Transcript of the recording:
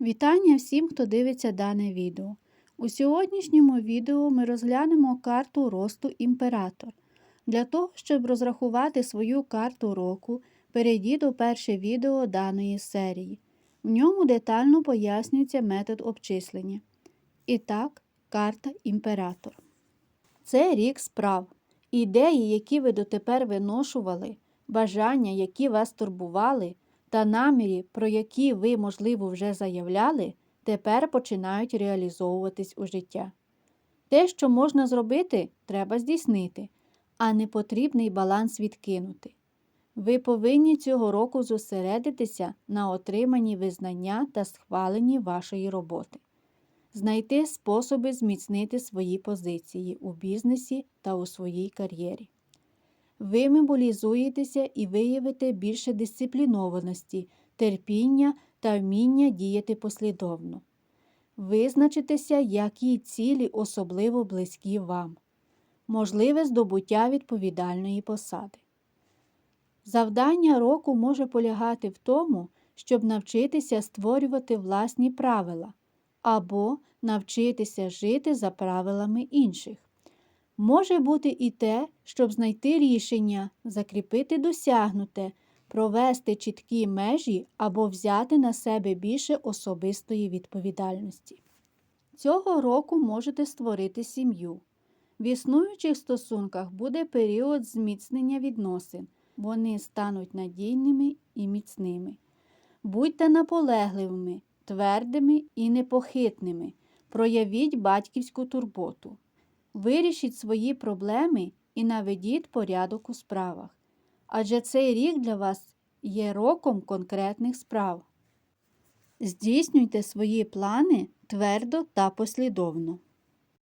Вітання всім, хто дивиться дане відео. У сьогоднішньому відео ми розглянемо карту росту імператор. Для того, щоб розрахувати свою карту року, перейдіть до перше відео даної серії. В ньому детально пояснюється метод обчислення. І так, карта імператор. Це рік справ. Ідеї, які ви дотепер виношували, бажання, які вас турбували, та намірі, про які ви, можливо, вже заявляли, тепер починають реалізовуватись у життя. Те, що можна зробити, треба здійснити, а непотрібний баланс відкинути. Ви повинні цього року зосередитися на отриманні визнання та схваленні вашої роботи, знайти способи зміцнити свої позиції у бізнесі та у своїй кар'єрі. Ви мобілізуєтеся і виявите більше дисциплінованості, терпіння та вміння діяти послідовно. Визначитеся, які цілі особливо близькі вам, можливе здобуття відповідальної посади. Завдання року може полягати в тому, щоб навчитися створювати власні правила або навчитися жити за правилами інших. Може бути і те, щоб знайти рішення, закріпити досягнуте, провести чіткі межі або взяти на себе більше особистої відповідальності. Цього року можете створити сім'ю. В існуючих стосунках буде період зміцнення відносин, вони стануть надійними і міцними. Будьте наполегливими, твердими і непохитними, проявіть батьківську турботу. Вирішіть свої проблеми і наведіть порядок у справах. Адже цей рік для вас є роком конкретних справ. Здійснюйте свої плани твердо та послідовно.